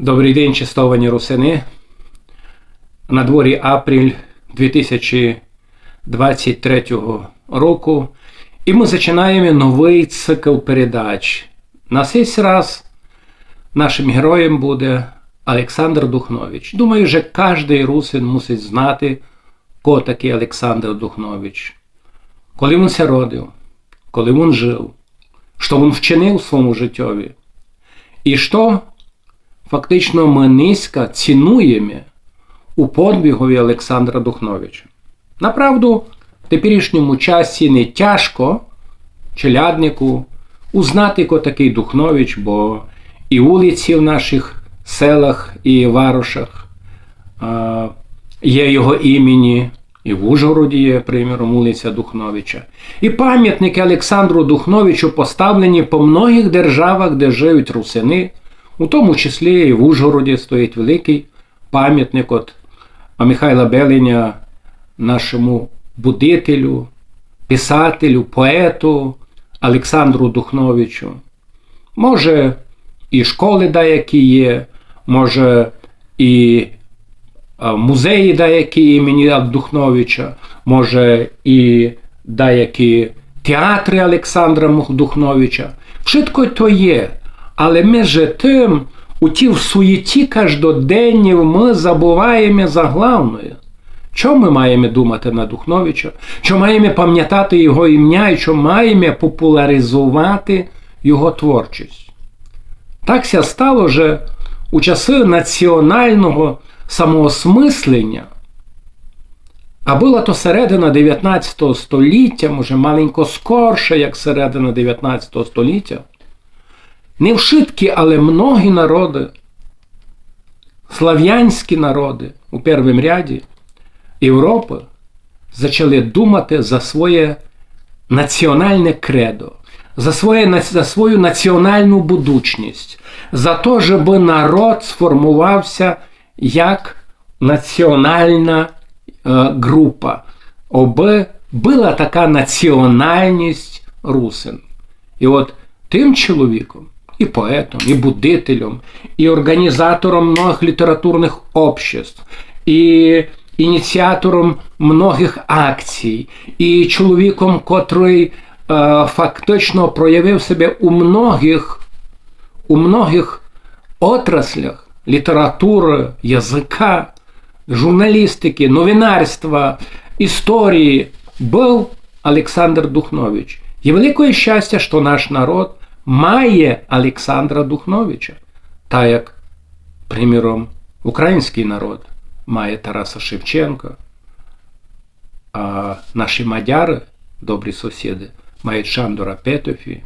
Добрий день, чистовані русини. На дворі апріль 2023 року. І ми починаємо новий цикл передач. На цей раз нашим героєм буде Олександр Духнович. Думаю, що кожен русин мусить знати, хто такий Олександр Духнович. Коли він ся родив, коли він жив, що він вчинив у своєму життєві. І що фактично ми низько цінуємо у подвігові Олександра Духновича. Направду, в теперішньому часі не тяжко челяднику узнати, ко такий Духнович, бо і вулиці в наших селах і варошах є його імені, і в Ужгороді є, приміром, вулиця Духновича. І пам'ятники Олександру Духновичу поставлені по многих державах, де живуть русини, у тому числі і в Ужгороді стоїть великий пам'ятник от Михайла Беленя, нашому будителю, писателю, поету Олександру Духновичу. Може, і школи деякі є, може, і музеї деякі імені Духновича, може, і деякі театри Олександра Духновича. Wszystko то є. Але між тим, у ті в суєті каждоденні ми забуваємо за главне. Що ми маємо думати на Духновича? Що маємо пам'ятати його ім'я і що маємо популяризувати його творчість? Так ся стало, що у часи національного самоосмислення, а була то середина 19 століття, може маленько скорше, як середина 19 століття, не вшиткі, але многі народи, слав'янські народи у першому ряді Європи почали думати за своє національне кредо, за, своє, за свою національну будучність, за те, щоб народ сформувався як національна е, група, аби була така національність русин. І от тим чоловіком, і поетом, і будителем, і організатором многих літературних обществ, і ініціатором многих акцій, і чоловіком, котрий е, фактично проявив себе у многих, у многих отраслях літератури, язика, журналістики, новинарства, історії, був Олександр Духнович. І велике щастя, що наш народ має Олександра Духновича, так як, приміром, український народ має Тараса Шевченка, а наші мадяри, добрі сусіди, мають Шандора Петофі,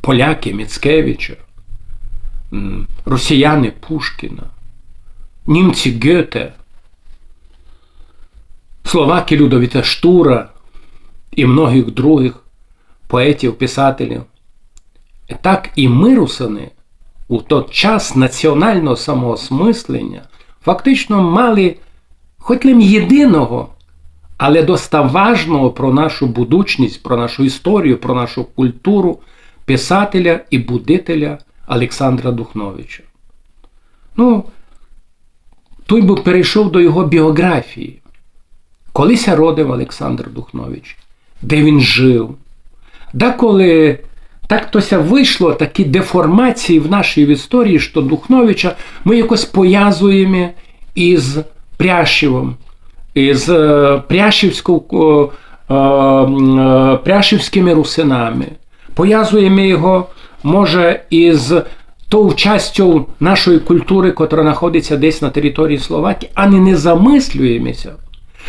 поляки Міцкевича, росіяни Пушкіна, німці Гете, словаки Людовіта Штура і многих других поетів, писателів. Так і ми, русини, у той час національного самоосмислення фактично мали хоч лим єдиного, але доста важного про нашу будучність, про нашу історію, про нашу культуру писателя і будителя Олександра Духновича. Ну, той би перейшов до його біографії. Колися родив Олександр Духнович, де він жив. Деколи так тося вийшло такі деформації в нашій історії, що Духновича ми якось пов'язуємо із Прящевом, із е, Прящівською, е, е, Прящівськими русинами. Пов'язуємо його, може, із тою частю нашої культури, яка знаходиться десь на території Словакії, а не не замислюємося,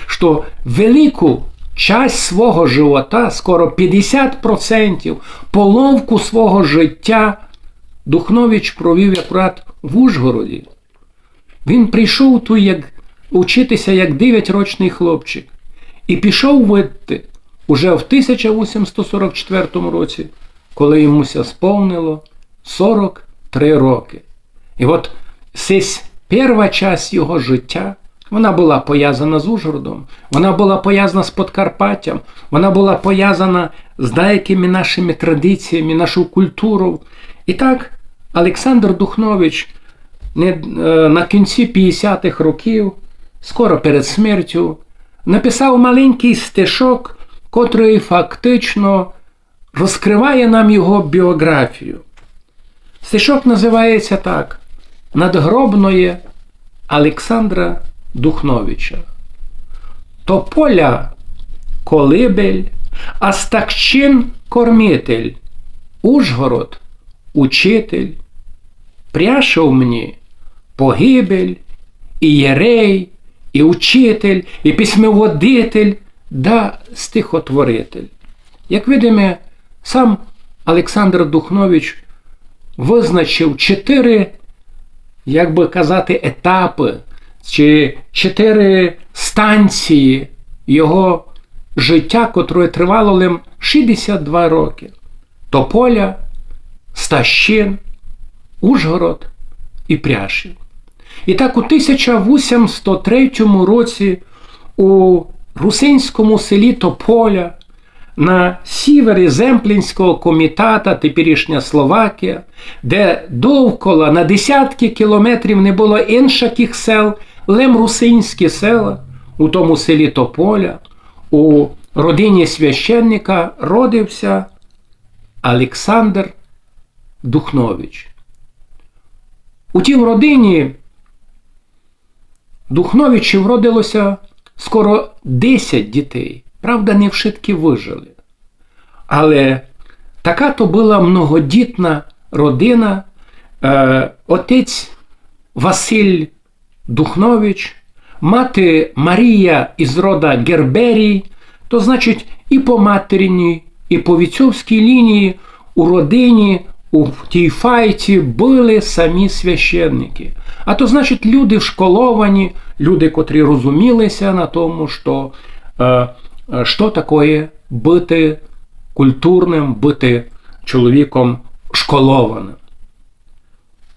що велику часть свого живота, скоро 50% половку свого життя Духнович провів якраз в Ужгороді. Він прийшов тут як учитися як 9-річний хлопчик і пішов видти уже в 1844 році, коли йомуся сповнило 43 роки. І от сесь перша часть його життя. Вона була пов'язана з Ужгородом, вона була пов'язана з Подкарпаттям, вона була пов'язана з деякими нашими традиціями, нашою культурою. І так, Олександр Духнович е, на кінці 50-х років, скоро перед смертю, написав маленький стишок, котрий фактично розкриває нам його біографію. Стишок називається так: Надгробної Олександра Духновича. Тополя колибель, Астакчин кормитель, Ужгород учитель, Пряшов мені погибель, і єрей, і учитель, і письмоводитель, да стихотворитель. Як видимо, сам Олександр Духнович визначив чотири, як би казати, етапи чи чотири станції його життя, котре тривало лим 62 роки. Тополя, Стащин, Ужгород і Пряшів. І так у 1803 році у русинському селі Тополя на сівері Земплінського комітата, теперішня Словакія, де довкола на десятки кілометрів не було інших сел, лем русинські села, у тому селі Тополя, у родині священника родився Олександр Духнович. У тій родині Духновичів родилося скоро 10 дітей. Правда, не вшитки вижили. Але така то була многодітна родина. Е, отець Василь Духнович, мати Марія із рода Герберій, то значить і по материній, і по віцьовській лінії у родині у тій файті були самі священники. А то, значить, люди вшколовані, люди, котрі розумілися на тому, що е, що таке бути культурним, бути чоловіком школованим.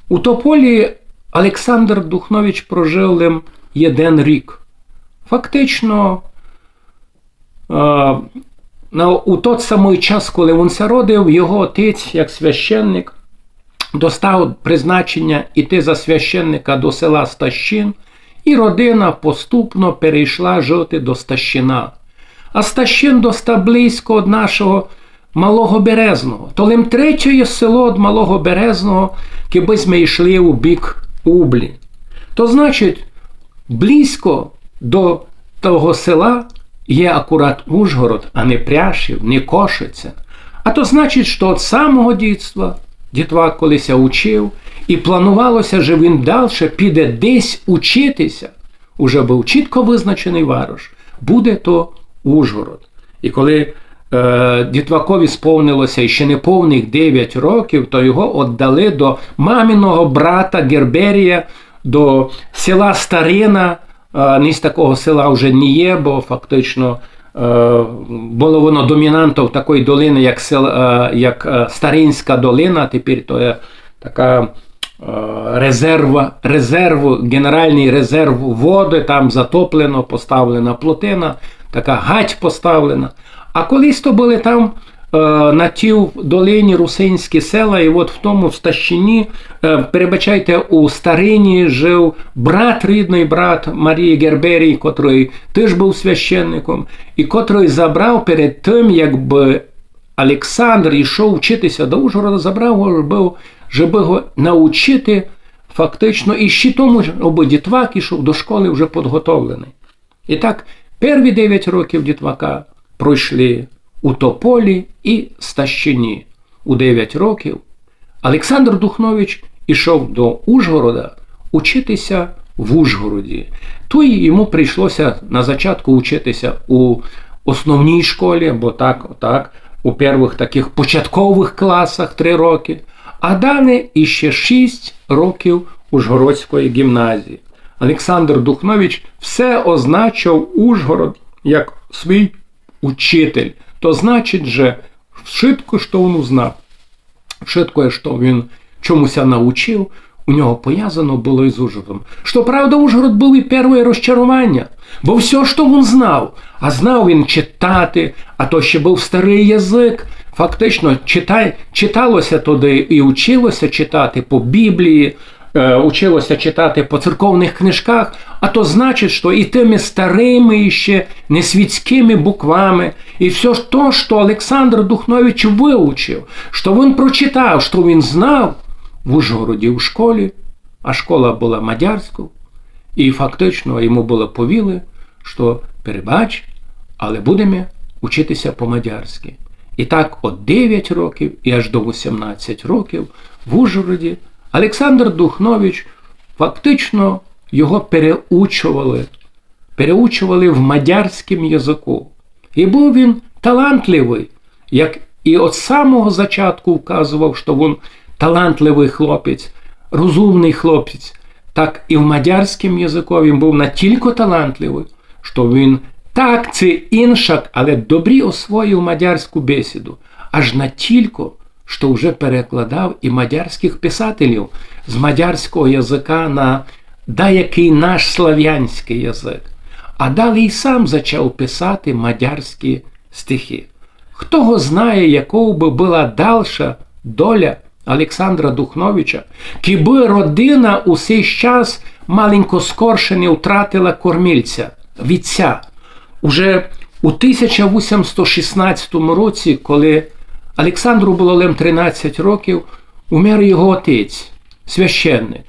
У Тополі Олександр Духнович прожив лим один рік. Фактично, е, у той самий час, коли він родив, його отець, як священник, достав призначення іти за священника до села Стащин, і родина поступно перейшла жити до Стащина. А Стащин доста близько від нашого Малого Березного. То лим третє село від Малого Березного, киби ми йшли у бік Ублі. То значить, близько до того села є акурат Ужгород, а не Пряшів, не Кошиця. А то значить, що від самого дітства дітва колися учив, і планувалося, що він далі піде десь учитися. Уже був чітко визначений варош. Буде то Ужгород. І коли е, дітвакові сповнилося ще не повних 9 років, то його віддали до маміного брата Герберія, до села Старина. З такого села вже не є, бо фактично е, було воно домінантом такої долини, як сел, е, як е, Старинська долина. Тепер то є така резерва, резерв, генеральний резерв води, там затоплено, поставлена плотина, така гать поставлена. А колись то були там Е, на тій долині русинські села, і от в тому в Стащині, е, перебачайте, у Старині жив брат, рідний брат Марії Герберій, котрий теж був священником, і котрий забрав перед тим, якби Олександр йшов вчитися до Ужгорода, забрав його, щоб його навчити фактично, і ще тому аби дітвак ішов до школи вже підготовлений. І так, перві 9 років дітвака пройшли у Тополі і Стащині. У 9 років Олександр Духнович ішов до Ужгорода учитися в Ужгороді. То йому прийшлося на початку учитися у основній школі, бо так, так, у перших таких початкових класах 3 роки, а далі іще 6 років Ужгородської гімназії. Олександр Духнович все означав Ужгород як свій учитель то значить, же швидко, що він узнав, швидко, що він чомуся навчив, у нього пов'язано було із Ужгородом. Що правда, був і перше розчарування, бо все, що він знав, а знав він читати, а то ще був старий язик. Фактично, читай, читалося туди і училося читати по Біблії, училося читати по церковних книжках, а то значить, що і тими старими, і ще не світськими буквами, і все то, що Олександр Духнович вивчив, що він прочитав, що він знав в Ужгороді у школі, а школа була мадярською, і фактично йому було повіли, що перебач, але будемо учитися по-мадярськи. І так от 9 років і аж до 18 років в Ужгороді Олександр Духнович фактично його переучували, переучували в мадярському язику. І був він талантливий, як і от самого зачатку вказував, що він талантливий хлопець, розумний хлопець, так і в мадярському язику він був настільки талантливий, що він так це іншак, але добрі освоїв мадярську бесіду, аж настільки, що вже перекладав і мадярських писателів з мадярського язика на деякий наш слав'янський язик. А далі й сам почав писати мадярські стихи. Хто його знає, якою би була дальша доля Олександра Духновича, кіби родина у цей час маленько скорше не втратила кормільця, вітця. Уже у 1816 році, коли Олександру було лем 13 років, умер його отець, священник.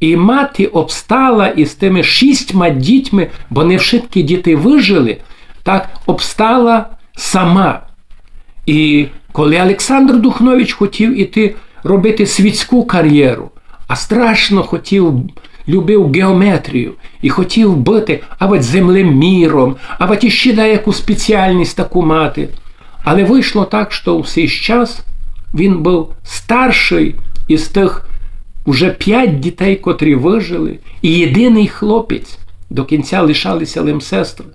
І мати обстала із тими шістьма дітьми, бо не вшитки діти вижили, так обстала сама. І коли Олександр Духнович хотів іти робити світську кар'єру, а страшно хотів, любив геометрію і хотів бути або землеміром, або ще деяку спеціальність таку мати. Але вийшло так, що в цей час він був старший із тих уже п'ять дітей, котрі вижили, і єдиний хлопець до кінця лишалися лим сестри.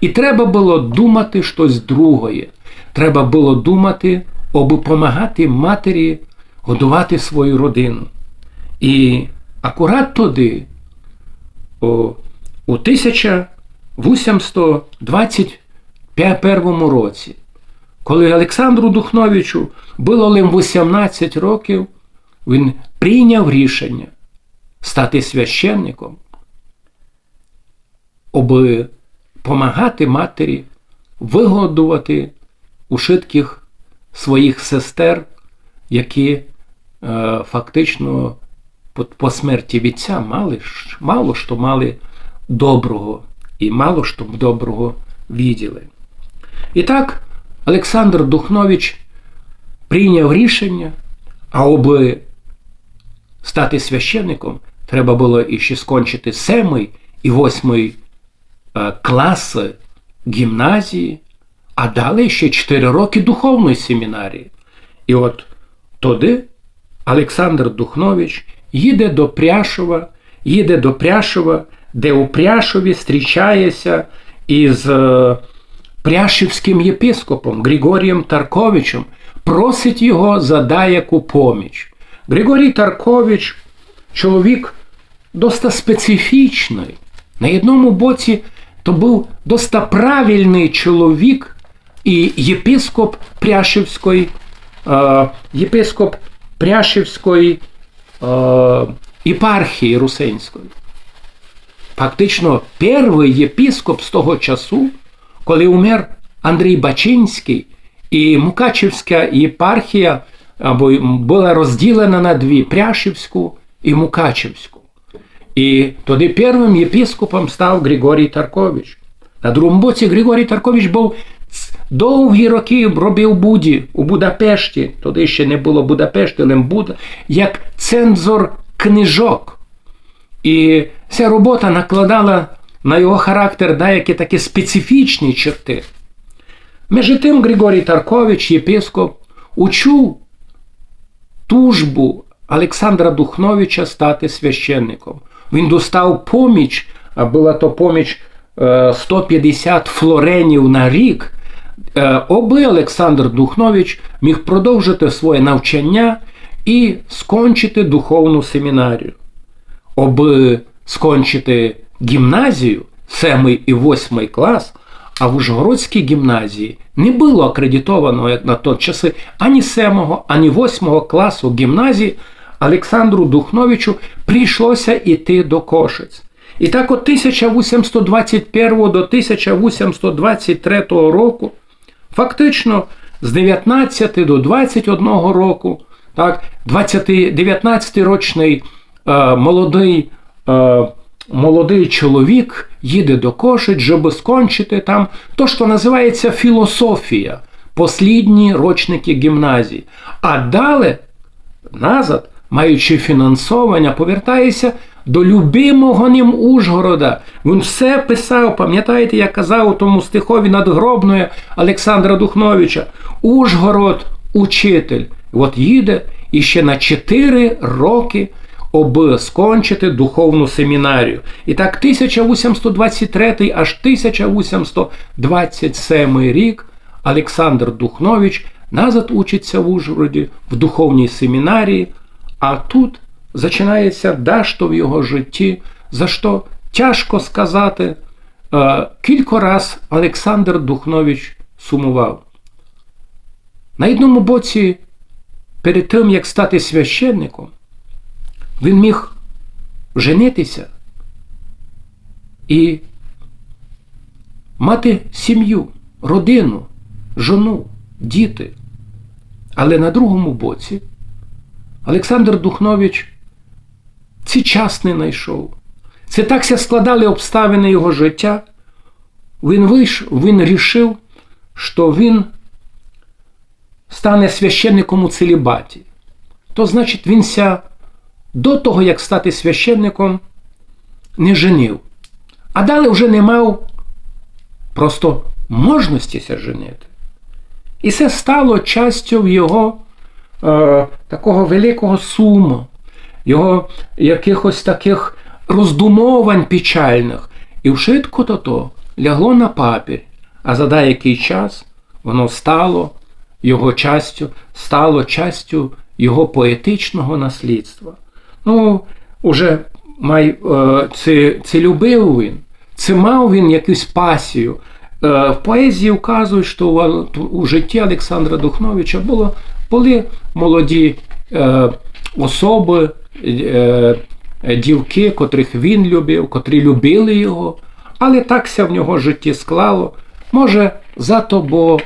І треба було думати щось другое. Треба було думати, аби допомагати матері годувати свою родину. І акурат тоді, о, у 1821 році, коли Олександру Духновичу було лим 18 років, він прийняв рішення стати священником, аби помагати матері вигодувати ушитких своїх сестер, які е, фактично по, по смерті вітця мали, мало що мали доброго і мало що доброго відділи. І так, Олександр Духнович прийняв рішення, а аби стати священником, треба було іще скончити семий і восьмий е, класи гімназії, а далі ще 4 роки духовної семінарії. І от туди Олександр Духнович їде до Пряшова, їде до Пряшова, де у Пряшові зустрічається із е, Пряшівським єпископом Григорієм Тарковичем, просить його за даяку поміч. Григорій Таркович чоловік доста специфічний. На одному боці то був доста правильний чоловік і єпископ Пряшівської, е, єпископ Пряшівської е, єпархії Русинської. Фактично, перший єпископ з того часу, коли умер Андрій Бачинський, і Мукачівська єпархія була розділена на дві Пряшівську і Мукачівську. І тоді першим єпископом став Григорій Таркович. На другому боці Григорій Таркович був довгі роки робив Буді у Будапешті, тоді ще не було Будапешти, але Буда, як цензор книжок. І ця робота накладала на його характер деякі такі специфічні черти. Між тим Григорій Таркович, єпископ, учув тужбу Олександра Духновича стати священником. Він достав поміч, а була то поміч 150 флоренів на рік, оби Олександр Духнович міг продовжити своє навчання і скончити духовну семінарію. Оби скончити гімназію, 7 і 8 клас, а в Ужгородській гімназії не було акредитовано, як на той часи, ані 7, ані 8 класу гімназії Олександру Духновичу прийшлося йти до Кошиць. І так от 1821 до 1823 року, фактично з 19 до 21 року, так, 20, 19-річний е, молодий, е, молодий чоловік їде до Кошиць, щоб скончити там то, що називається філософія, послідні рочники гімназії. А далі назад, маючи фінансування, повертається до любимого ним Ужгорода. Він все писав, пам'ятаєте, я казав у тому стихові надгробної Олександра Духновича. Ужгород учитель. От їде і ще на 4 роки аби скончити духовну семінарію. І так 1823 аж 1827 рік Олександр Духнович назад учиться в Ужгороді в духовній семінарії, а тут починається дещо в його житті, за що тяжко сказати. Е, Кілька раз Олександр Духнович сумував. На одному боці, перед тим, як стати священником, він міг женитися і мати сім'ю, родину, жону, діти. Але на другому боці Олександр Духнович ці час не знайшов. Це так ся складали обставини його життя. Він вийшов, він рішив, що він стане священником у целібаті. То значить, він ся до того, як стати священником, не женив. А далі вже не мав просто можності женити. І це стало частю його е, такого великого суму, його якихось таких роздумовань печальних. І вшитко то то лягло на папір, а за деякий час воно стало його частю, стало частю його поетичного наслідства. Ну, уже май, е, це, це любив він, це мав він якусь пасію. Е, В поезії вказують, що у, житті Олександра Духновича було, були молоді е, особи, дівки, котрих він любив, котрі любили його, але такся в нього житті склало. Може, зато бо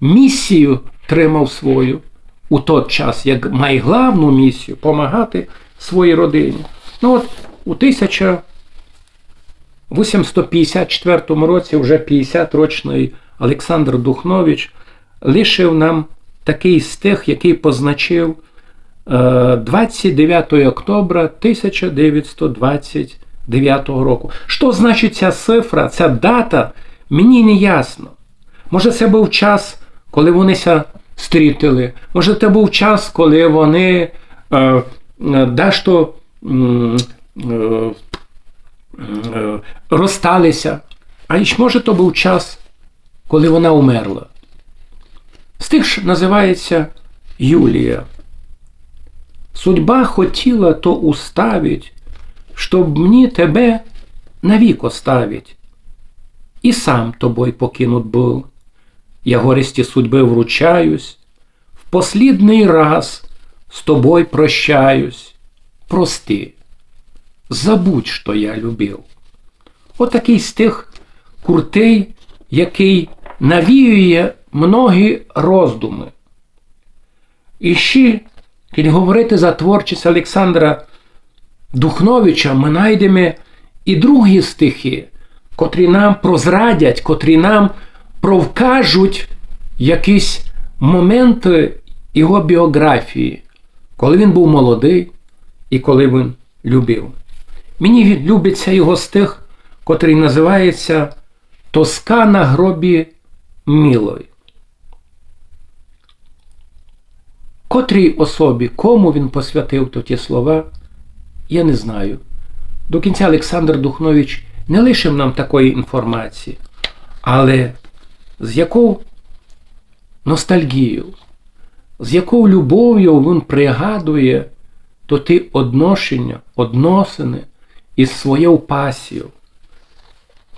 місію тримав свою у той час, як має главну місію допомагати своїй родині. Ну от у 1854 році, вже 50-річний Олександр Духнович лишив нам такий стих, який позначив 29 октября 1929 року. Що значить ця цифра, ця дата, мені не ясно. Може, це був час, коли вони стрітили, може, це був час, коли вони е, дещо м, е, е, розсталися. А ж може, то був час, коли вона умерла. Стих називається Юлія. Судьба хотіла то уставить, щоб мені тебе навік оставить. І сам тобой покинут был. Я горести судьбы вручаюсь, в последний раз с тобой прощаюсь. Прости, забудь, що я любив. Отакий стих куртий, який навіює многі роздуми. І ще, коли говорити за творчість Олександра Духновича, ми знайдемо і другі стихи, котрі нам прозрадять, котрі нам провкажуть якісь моменти його біографії, коли він був молодий і коли він любив. Мені любиться його стих, котрий називається Тоска на гробі милой. Котрій особі, кому він посвятив то ті слова, я не знаю. До кінця Олександр Духнович не лишив нам такої інформації, але з якою ностальгією, з якою любов'ю він пригадує то ті одношення, односини із своєю пасією.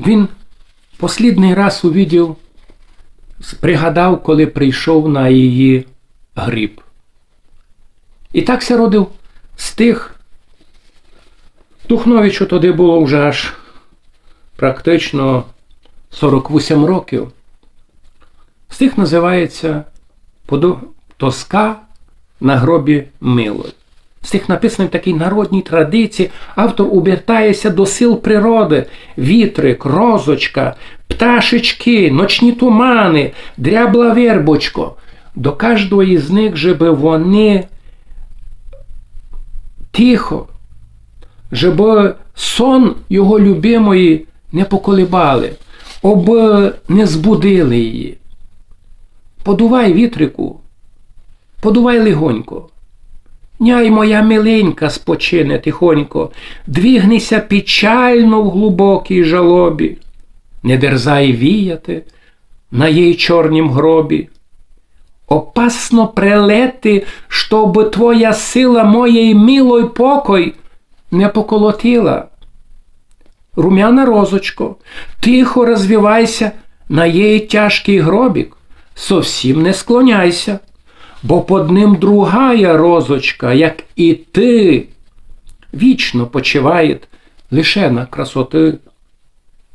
Він послідний раз увидів, пригадав, коли прийшов на її гріб. І так ся родив стих Духновичу тоді було вже аж практично 48 років. Стих називається «Поду- Тоска на гробі милої. Стих написаний в такій народній традиції. Автор обертається до сил природи, вітрик, розочка, пташечки, ночні тумани, дрябла вербочко. До кожного із них, щоб вони тихо, щоб сон його любимої не поколебали, об не збудили її. Подувай вітрику, подувай легонько. Няй моя миленька спочине тихонько, двігнися печально в глибокій жалобі, не дерзай віяти на їй чорнім гробі. Опасно прелети, щоб твоя сила моєї милой покой не поколотила. Румяна розочко, тихо розвивайся на її тяжкий гробік, совсім не склоняйся, бо под ним другая розочка, як і ти, вічно почиває лише на красоти.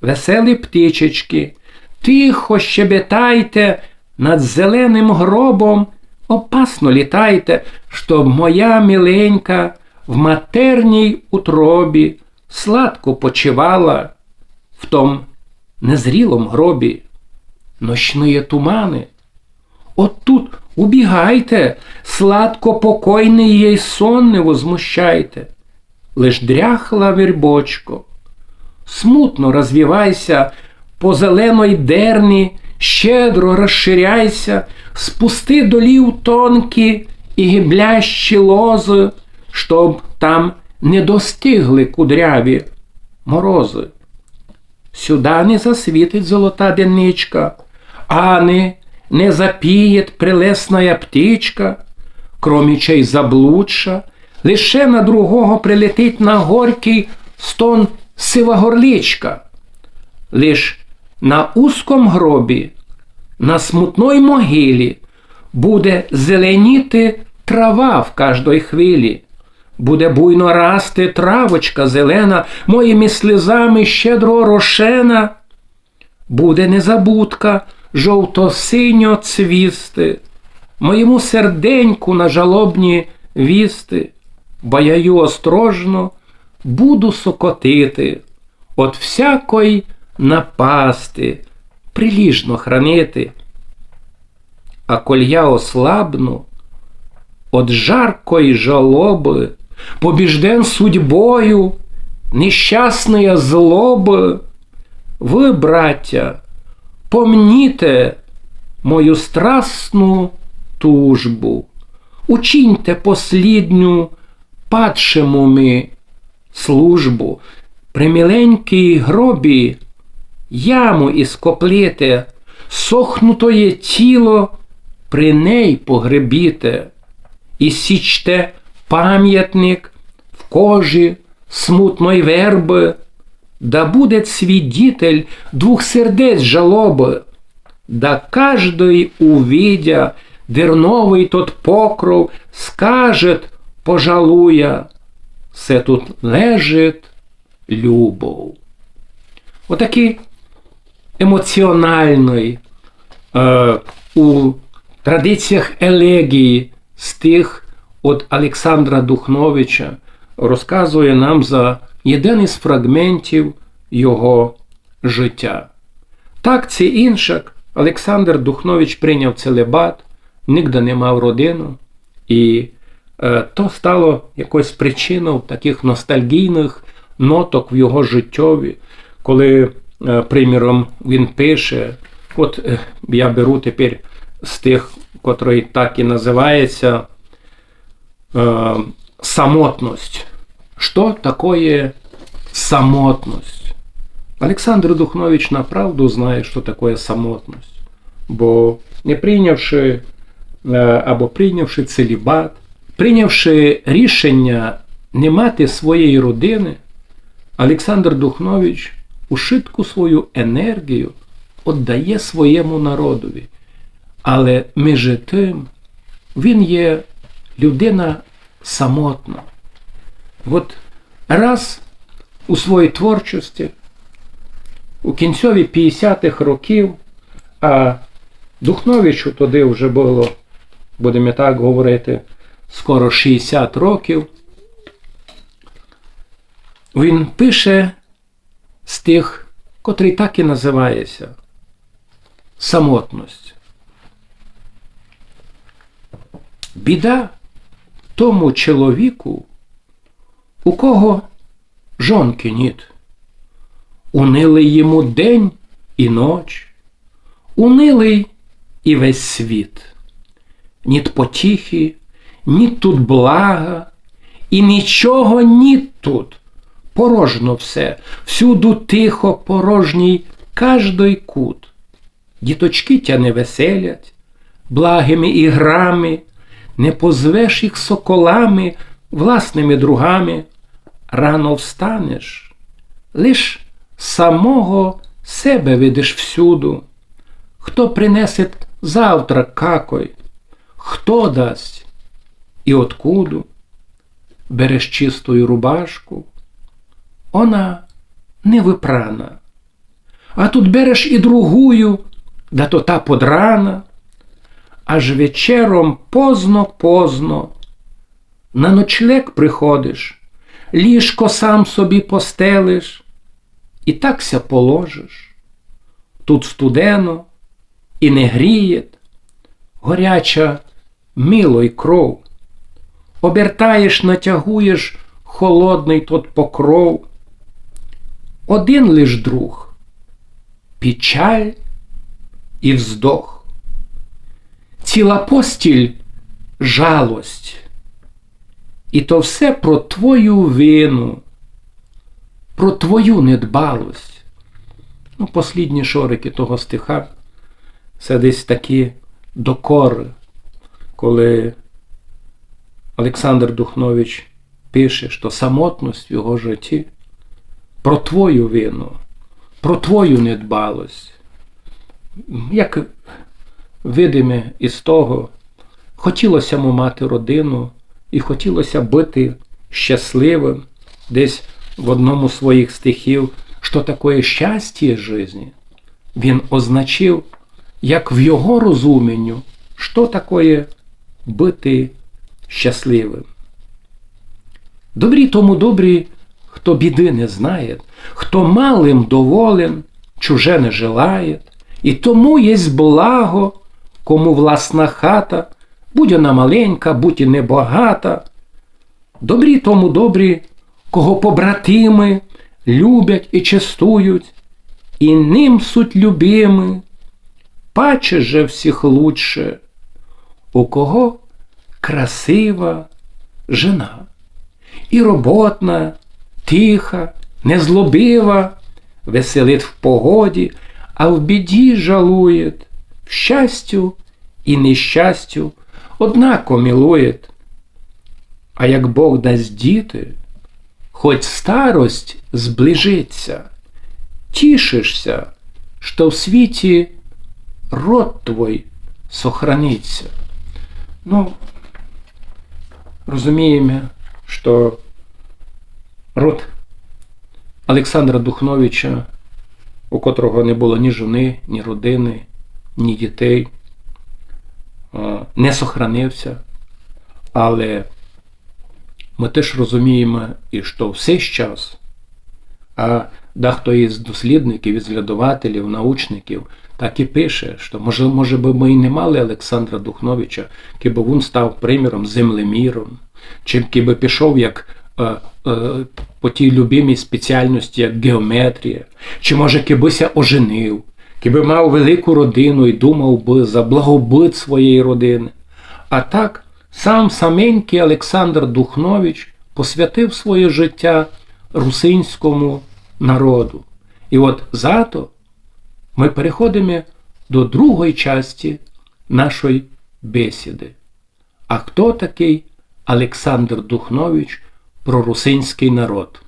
Веселі птичечки, тихо щебетайте над зеленим гробом, опасно літайте, щоб моя миленька в матерній утробі сладко почивала в том незрілом гробі. Ночні тумани. От тут убігайте, сладко покойний їй сон не возмущайте. Лиш дряхла вербочко, смутно розвівайся по зеленой дерні, щедро розширяйся, спусти долів тонкі і гиблящі лози, щоб там не достигли кудряві морози. Сюда не засвітить золота денничка, а не, не запієт прелесная птичка, кромічей заблудша, лише на другого прилетить на горький стон сива горличка. Лиш на узком гробі, на смутной могилі буде зеленіти трава в кожної хвилі. Буде буйно расти травочка зелена, моїми сльозами щедро рошена. Буде незабудка жовто-синьо цвісти, моєму серденьку на жалобні вісти, бо я ю острожно буду сокотити, от всякої напасти, приліжно хранити. А коль я ослабну, от жаркої жалоби, побіжден судьбою, нещасної злоби, ви, браття, помніте мою страсну тужбу, учиньте послідню падшему ми службу, при миленькій гробі яму іскопліте, сохнутоє тіло при ней погребіте, і січте пам'ятник в кожі смутної верби, да буде свідітель двух сердець жалоби, да каждый увидя дерновий тот покров, скажет, пожалуя, все тут лежить любов. Отакий емоціональний е, у традиціях елегії стих від Олександра Духновича розказує нам за один із фрагментів його життя. Так чи іншак, Олександр Духнович прийняв целебат, нігде не мав родину, і е, то стало якоюсь причиною таких ностальгійних ноток в його життєві, коли, е, приміром, він пише, от е, я беру тепер з тих, котрий так і називається е, самотність. Що таке самотність? Олександр Духнович направду знає, що таке самотність. Бо не прийнявши е, або прийнявши целібат, прийнявши рішення не мати своєї родини, Олександр Духнович ушитку свою енергію віддає своєму народові. Але між тим він є людина самотна. От раз у своїй творчості у кінцеві 50-х років, а Духновичу тоді вже було, будемо так говорити, скоро 60 років. Він пише з тих, котрий так і називається самотність. Біда тому чоловіку, у кого жонки ніт. Унилий йому день і ноч, унилий і весь світ. Ніт потіхи, ні тут блага, і нічого ні тут. Порожно все, всюду тихо, порожній каждой кут. Діточки тя не веселять, благими іграми, не позвеш їх соколами, власними другами. Рано встанеш, лиш самого себе видиш всюду. Хто принесе завтра какой, хто дасть і откуду, береш чистую рубашку, вона не випрана. А тут береш і другую, да то та подрана, аж вечером позно-позно на ночлег приходиш, ліжко сам собі постелиш, і такся положиш. Тут студено і не гріє, горяча мило й кров. Обертаєш, натягуєш холодний тот покров. Один лиш друг, печаль і вздох. Ціла постіль жалость. І то все про твою вину, про твою недбалость. Ну, послідні шорики того стиха це десь такі докори, коли Олександр Духнович пише, що самотність в його житті про твою вину, про твою недбалость. Як видиме із того, хотілося йому мати родину і хотілося бути щасливим десь в одному з своїх стихів, що таке щастя житті, він означив, як в його розумінню, що таке бути щасливим. Добрі тому добрі, хто біди не знає, хто малим доволен, чуже не желає, і тому єсть благо, кому власна хата, будь вона маленька, будь і небагата. Добрі тому добрі, кого побратими люблять і честують, і ним суть любими, паче же всіх лучше, у кого красива жена, і роботна, тиха, незлобива, веселить в погоді, а в біді жалує, в щастю і нещастю однако милує. А як Бог дасть діти, хоть старость зближиться, тішишся, що в світі род твой сохраниться. Ну, розуміємо, що род Олександра Духновича, у котрого не було ні жони, ні родини, ні дітей, не сохранився, але ми теж розуміємо, і що все час, а дехто із дослідників, із глядователів, научників так і пише, що може, може би ми і не мали Олександра Духновича, киби він став приміром землеміром, чи киби пішов як е, е, по тій любимій спеціальності, як геометрія, чи може кибися оженив, киби мав велику родину і думав би за благобит своєї родини. А так, сам саменький Олександр Духнович посвятив своє життя русинському народу. І от зато ми переходимо до другої часті нашої бесіди. А хто такий Олександр Духнович про русинський народ?